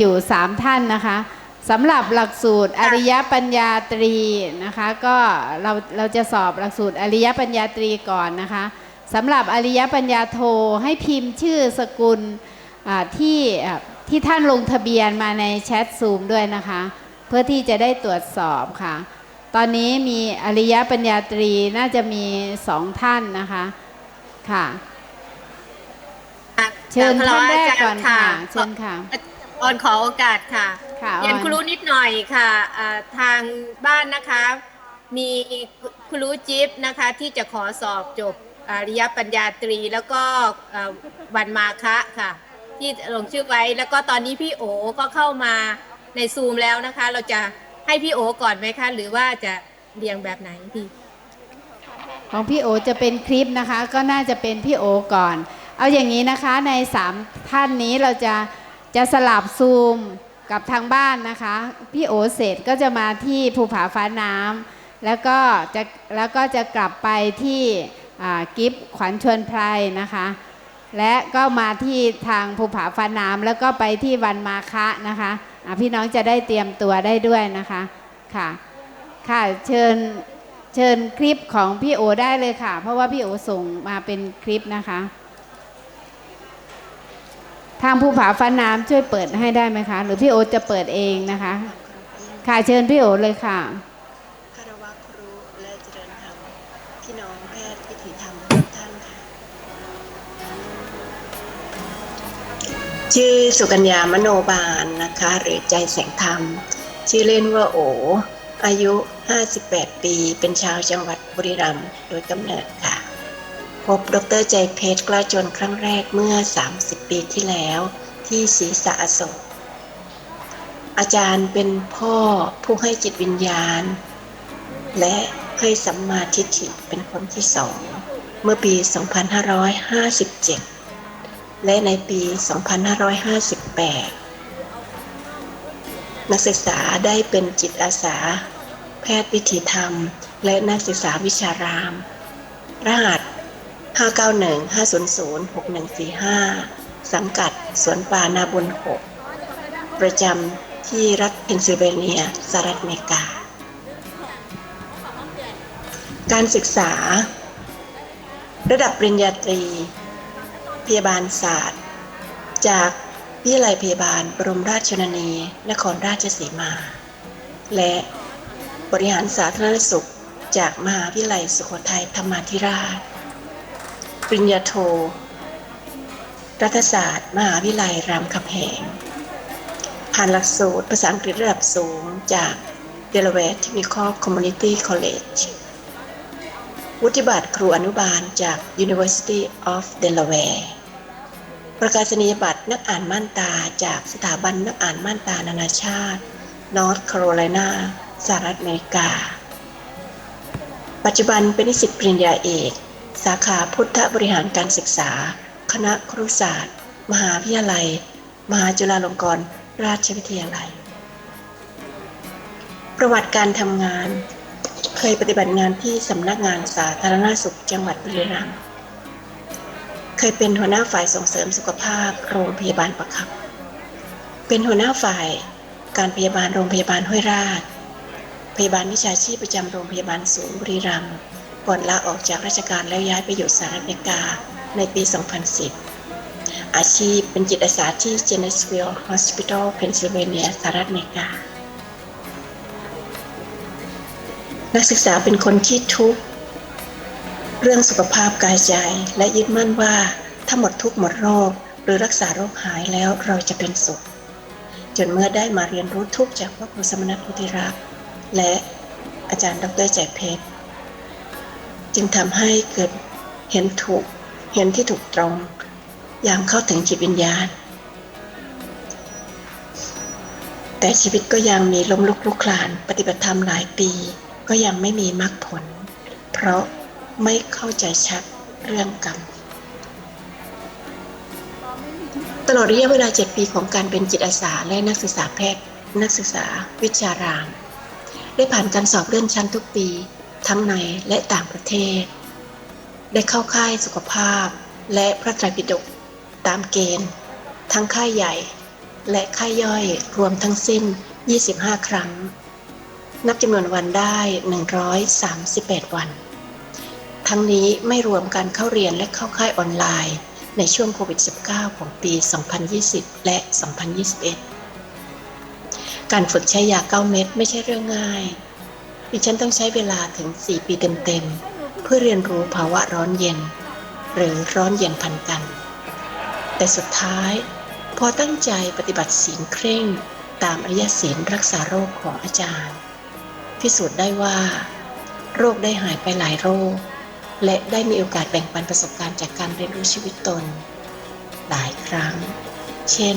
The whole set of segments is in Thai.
อยู่สามท่านนะคะสำหรับหลักสูตรอริยปัญญาตรีนะคะก็เราเราจะสอบหลักสูตรอริยปัญญาตรีก่อนนะคะสำหรับอริยปัญญาโทให้พิมพ์ชื่อสกุลอ่าที่อ่าที่ท่านลงทะเบียนมาในแชทซูมด้วยนะคะ เพื่อที่จะได้ตรวจสอบค่ะ ตอนนี้มีอริยปัญญาตรีน่าจะมีสองท่านนะคะค่ะ เชิญท่านแรกก่อนค่ะ เชิญค่ะ ออนขอโอกาสค่ะค่ะเรียนออนครูรู้นิดหน่อยค่ะอ่าทางบ้านนะคะ มีครูรู้จิ๊บนะคะ ที่จะขอสอบจบอริยปัญญาตรีแล้วก็อ่าวันมาคะค่ะ ที่ลงชื่อไว้แล้วก็ตอนนี้พี่โอก็เข้ามาในซูมแล้วนะคะ เราจะให้พี่โอก่อนไหมคะ หรือว่าจะเรียงแบบไหนพี่ของพี่โอจะเป็นคลิปนะคะ ก็น่าจะเป็นพี่โอก่อน เอาอย่างนี้นะคะในสามท่านนี้เราจะ จะสลับซูมกับทางบ้านนะคะ พี่โอเสร็จก็จะมาที่ภูผาฟ้าน้ำแล้วก็จะแล้วก็จะกลับไปที่กิฟขวัญชวนไพรนะคะ และก็มาที่ทางภูผาฟ้าน้ำแล้วก็ไปที่วันมาคะนะคะะพี่น้องจะได้เตรียมตัวได้ด้วยนะคะค่ะค่ะเชิญเชิญคลิปของพี่โอได้เลยค่ะ เพราะว่าพี่โอส่งมาเป็นคลิปนะคะ ทางภูผาฟ้าน้ำช่วยเปิดให้ได้ไหมคะ หรือพี่โอจะเปิดเองนะคะ ค่ะเชิญพี่โอเลยค่ะคารวะครูและเจริญธรรมพี่น้องแพทย์วิถีธรรมทุกท่านค่ะ ชื่อสุกัญญามโนบาลนะคะ หรือใจแสงธรรม ชื่อเล่นว่าโอ อายุ 58 ปี เป็นชาวจังหวัดบุรีรัมย์โดยกำเนิดค่ะ บดรใจเพชรกล้าจนครั้งแรกเมื่อ 30 ปีที่แล้วที่ศรีสะอโศกอาจารย์เป็นพ่อผู้ให้จิตวิญญาณ และให้สัมมาทิฏฐิเป็นคนที่สองเมื่อปี 2557 และในปี 2558 นักศึกษาได้เป็นจิตอาสา แพทย์วิถีธรรม และนักศึกษาวิชาราม รหัส 591-500-6145 สังกัดสวนป่านาบุญหกประจำที่รัฐเพนซิลเวเนียสหรัฐอเมริกา การศึกษา ระดับปริญญาตรี พยาบาลศาสตร์ จากวิทยาลัยพยาบาลบรมราชชนนี นครราชสีมา และบริหารสาธารณสุขจากมหาวิทยาลัยสุโขทัยธรรมาธิราช ปริญญาโท รัฐศาสตร์ มหาวิทยาลัยรามคำแหง ผ่านหลักสูตรภาษาอังกฤษระดับสูงจาก Delaware Technical Community College วุฒิบัตรครูอนุบาลจาก University of Delaware ประกาศนียบัตรนักอ่านม่านตาจากสถาบันนักอ่านม่านตานานาชาติ North Carolina สหรัฐอเมริกา ปัจจุบันเป็นนิสิตปริญญาเอก สาขาพุทธบริหารการศึกษา คณะครุศาสตร์ มหาวิทยาลัย มหาจุฬาลงกรณราชวิทยาลัย ประวัติการทำงาน เคยปฏิบัติงานที่สำนักงานสาธารณสุขจังหวัดบุรีรัมย์ เคยเป็นหัวหน้าฝ่ายส่งเสริมสุขภาพโรงพยาบาลประคับ เป็นหัวหน้าฝ่ายการพยาบาลโรงพยาบาลห้วยราช พยาบาลวิชาชีพประจำโรงพยาบาลศูนย์บุรีรัมย์ ลาออกจากราชการแล้วย้ายไปอยู่สหรัฐอเมริกาในปี 2010 อาชีพเป็นจิตอาสาที่ Genesville Hospital Pennsylvania สหรัฐอเมริกา นักศึกษาเป็นคนที่ทุกข์ เรื่องสุขภาพกายใจและยึดมั่นว่าถ้าหมดทุกข์หมดโรค หรือรักษาโรคหายแล้วเราจะเป็นสุข จนเมื่อได้มาเรียนรู้ทุกข์จากพระครูสมณพุทธิรักษ์และอาจารย์ดรใจเพชร จึงทำให้เกิดเห็นถูก เห็นที่ถูกตรงอย่างเข้าถึงจิตวิญญาณ แต่ชีวิตก็ยังมีล้มลุกลุกคลานปฏิบัติธรรมหลายปี ก็ยังไม่มีมรรคผล เพราะไม่เข้าใจชัดเรื่องกรรมตลอดระยะเวลา 7 ปีของการเป็นจิตอาสาและนักศึกษาแพทย์ นักศึกษาวิชาราม ได้ผ่านการสอบเลื่อนชั้นทุกปี ทั้งในและต่างประเทศ ได้เข้าค่ายสุขภาพและพระไตรปิฎกตามเกณฑ์ ทั้งค่ายใหญ่ และไข้ย่อยรวมทั้งสิ้น 25 ครั้ง นับจำนวนวันได้ 138 วัน ทั้งนี้ไม่รวมการเข้าเรียนและเข้าค่ายออนไลน์ ในช่วงโควิด -19 ของปี 2020 และ 2021 การฝึกใช้ยา 9 เม็ดไม่ใช่เรื่องง่าย ดิฉันต้องใช้เวลาถึง 4 ปีเต็มๆ เพื่อเรียนรู้ภาวะร้อนเย็น หรือร้อนเย็นพันกัน แต่สุดท้าย พอตั้งใจปฏิบัติศีลเคร่ง ตามอริยศีลรักษาโรคของอาจารย์ พิสูจน์ได้ว่า โรคได้หายไปหลายโรค และได้มีโอกาสแบ่งปันประสบการณ์จากการเรียนรู้ชีวิตตน หลายครั้ง เช่น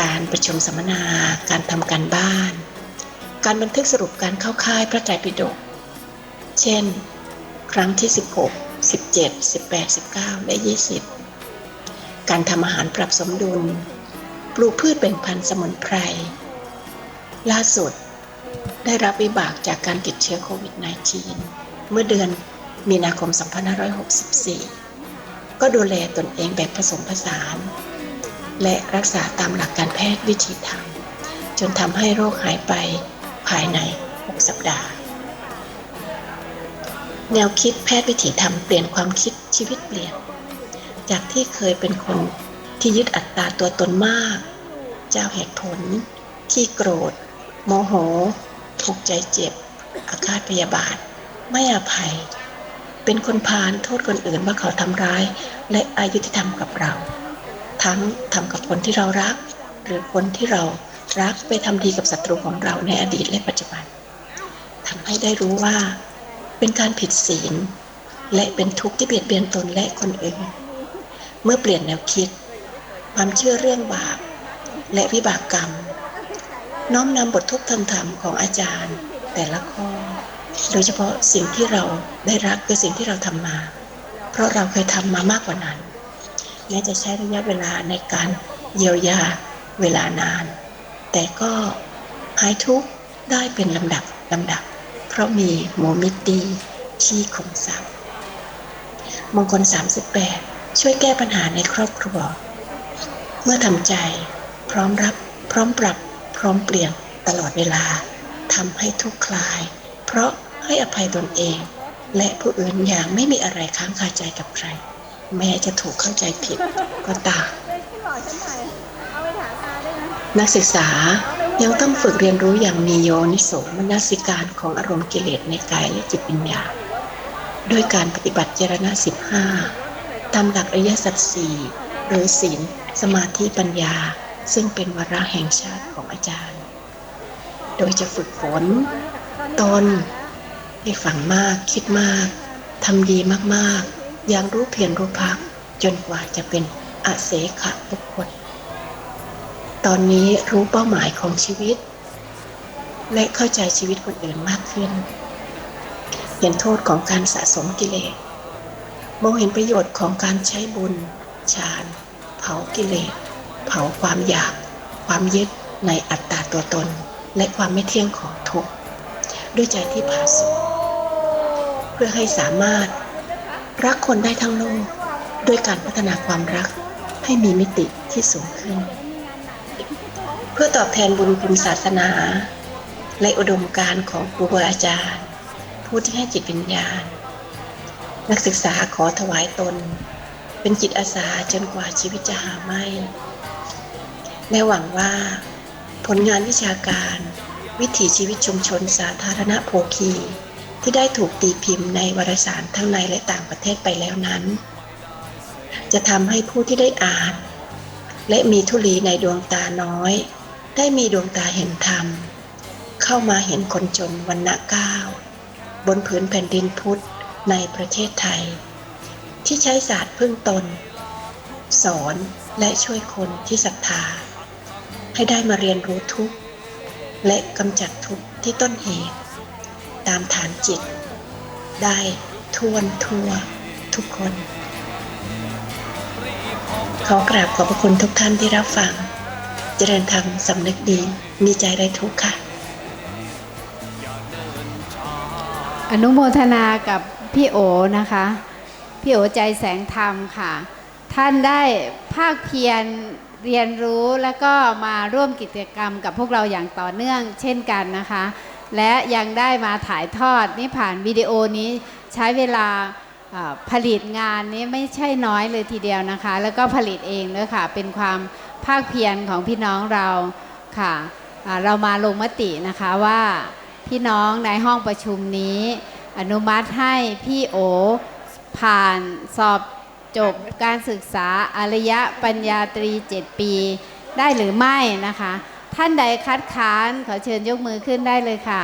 การประชุมสัมมนาการทำการบ้าน การบันทึกสรุปการเข้าค่ายพระไตรปิฎก เช่น ครั้งที่ 16 17 18 19 และ 20 การทำอาหารปรับสมดุล ปลูกพืชแบ่งพันธุ์สมุนไพร ล่าสุดได้รับวิบากจากการติดเชื้อโควิด -19 เมื่อเดือนมีนาคม 2564 ก็ดูแลตนเองแบบผสมผสาน และรักษาตามหลักการแพทย์วิถีธรรมจนทำให้โรคหายไป ภายใน 6 สัปดาห์ แนวคิดแพทย์วิถีธรรมเปลี่ยนความคิดชีวิตเปลี่ยน จากที่เคยเป็นคนที่ยึดอัตตาตัวตนมาก เจ้าเหตุผล ขี้โกรธ โมโห ถูกใจเจ็บ อาฆาตพยาบาท ไม่อภัย เป็นคนพาลโทษคนอื่นว่าเขาทำร้าย และอายุที่ทำกับเรา ทั้งทำกับคนที่เรารัก หรือคนที่เรา รักไปทำดีกับศัตรูของเราในอดีตและปัจจุบันทำให้ได้รู้ว่า เป็นการผิดศีล และเป็นทุกข์ที่เบียดเบียนตนและคนอื่น เมื่อเปลี่ยนแนวคิด ความเชื่อเรื่องบาป และวิบากกรรม น้อมนำบททุกธรรมธรรมของอาจารย์ แต่ละข้อ โดยเฉพาะสิ่งที่เราได้รับคือสิ่งที่เราทำมา เพราะเราเคยทำมามากกว่านั้นแม้จะใช้ระยะเวลาในการเยียวยาเวลานาน แต่ก็หายทุกข์ได้เป็นลำดับลำดับ เพราะมีหมูมิตดีที่คมทรัพย์มงคล 38 ช่วยแก้ปัญหาในครอบครัว เมื่อทำใจ พร้อมรับพร้อมปรับ พร้อมเปลี่ยนตลอดเวลาทำให้ทุกข์คลาย เพราะให้อภัยตนเอง และผู้อื่นอย่างไม่มีอะไรค้างคาใจกับใคร แม้จะถูกเข้าใจผิดก็ตาม นักศึกษายังต้องฝึกเรียนรู้อย่างมีโยนิโสมนสิการของอารมณ์กิเลสในกายและจิตวิญญาณด้วยการปฏิบัติเจรณะสิบห้าตามหลักอริยสัจสี่หรือศีล สมาธิปัญญา ซึ่งเป็นวาระแห่งชาติของอาจารย์ โดยจะฝึกฝนตนให้ฝังมากคิดมากทำดีมากๆ อย่างรู้เพียรรู้พัก จนกว่าจะเป็นอาเสขะบุคคล ตอนนี้รู้เป้าหมายของชีวิต และเข้าใจชีวิตคนอื่นมากขึ้น เห็นโทษของการสะสมกิเลสมองเห็นประโยชน์ของการใช้บุญฌานเผากิเลส เผาความอยาก ความยึดในอัตตาตัวตน และความไม่เที่ยงของทุกข์ด้วยใจที่ผาสุกเพื่อให้สามารถรักคนได้ทั้งโลกด้วยการพัฒนาความรักให้มีมิติที่สูงขึ้น เพื่อตอบแทนบุญคุณศาสนา และอุดมการณ์ของครูบาอาจารย์ ผู้ที่ให้จิตวิญญาณ นักศึกษาขอถวายตน เป็นจิตอาสาจนกว่าชีวิตจะหาไม่ และหวังว่า ผลงานวิชาการ วิถีชีวิตชุมชนสาธารณโภคี ที่ได้ถูกตีพิมพ์ในวารสารทั้งในและต่างประเทศไปแล้วนั้น จะทำให้ผู้ที่ได้อ่านและมีทุลีในดวงตาน้อย ได้มีดวงตาเห็นธรรม เข้ามาเห็นคนจนวันณะเก้าบนผืนแผ่นดินพุทธในประเทศไทย ที่ใช้ศาสตร์พึ่งตน สอนและช่วยคนที่ศรัทธา ให้ได้มาเรียนรู้ทุกข์ และกำจัดทุกข์ที่ต้นเหตุ ตามฐานจิต ได้ทวนทั่วทุกคน ขอกราบขอบพระคุณทุกท่านที่รับฟัง เจริญธรรมสำนึกดี มีใจได้ทุกข์ค่ะ อนุโมทนากับพี่โอนะคะ พี่โอใจแสงธรรมค่ะ ท่านได้ภาคเพียรเรียนรู้แล้วก็มาร่วมกิจกรรมกับพวกเราอย่างต่อเนื่องเช่นกันนะคะ และยังได้มาถ่ายทอดนี่ผ่านวิดีโอนี้ใช้เวลาผลิตงานนี้ไม่ใช่น้อยเลยทีเดียวนะคะ แล้วก็ผลิตเองด้วยค่ะ เป็นความ ภาคเพียรของพี่น้องเราค่ะเรามาลงมตินะคะว่าพี่น้องในห้องประชุมนี้ อนุมัติให้พี่โอ ผ่านสอบจบการศึกษาอารยปัญญาตรี 7 ปี ได้หรือไม่นะคะ ท่านใดคัดค้านขอเชิญยกมือขึ้นได้เลยค่ะ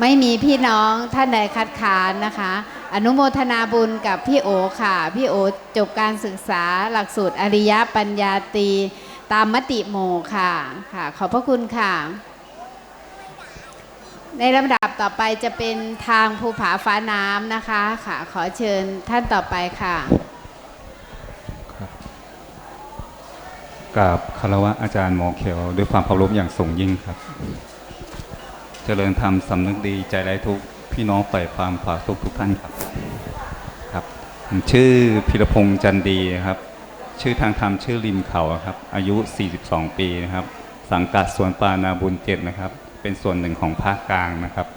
ไม่มีพี่น้องท่านใดคัดค้านนะคะ อนุโมทนาบุญกับพี่โอค่ะ พี่โอจบการศึกษาหลักสูตรอริยปัญญาตี ตามมติโมค่ะค่ะ ขอบพระคุณค่ะ ในลำดับต่อไปจะเป็นทางภูผาฟ้าน้ำนะคะค่ะ ขอเชิญท่านต่อไปค่ะกับคารวะอาจารย์หมอเขียวด้วยความเคารพอย่างสูงยิ่งครับ เจริญธรรมสำนึกดีใจไร้ทุกพี่น้องฝ่อยความขวาทุกทุกท่านครับครับ ชื่อพิรพงษ์จันดีครับ ชื่อทางธรรมชื่อริมเขาครับ อายุ 42 ปีนะครับ สังกัดสวนปานาบุญเจ็ดนะครับ เป็นส่วนหนึ่งของภาคกลางนะครับ